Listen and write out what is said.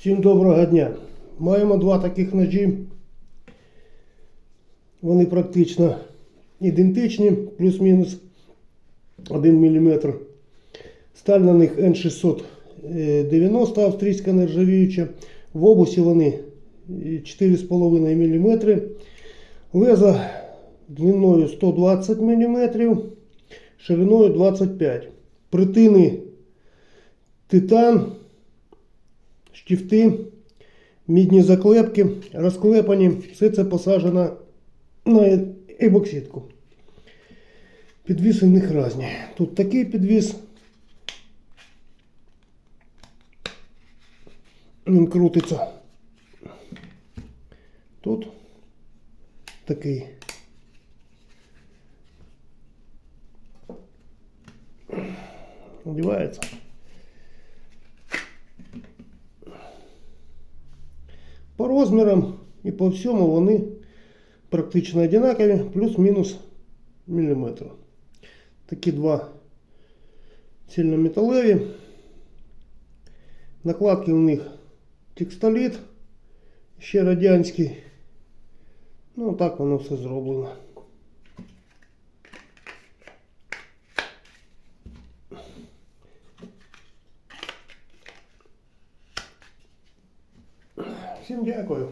Всім доброго дня. Маємо два таких ножі. Вони практично ідентичні, плюс-мінус 1 мм. Сталь на них N690 австрійська нержавіюча. В обусі вони 4,5 мм. Леза длиною 120 мм, шириною 25 Притини титан, штифти, мідні заклепки, розклепані. Все це посаджено на ебоксидку. Підвіси в них різні. Тут такий підвіс. Він крутиться. Тут такий. Одівається. По розмірам і по всьому вони практично одинакові, плюс-мінус міліметр. Такі два цільнометалеві. Накладки у них текстоліт, ще радянський. Ну, так воно все зроблено. Всім дякую.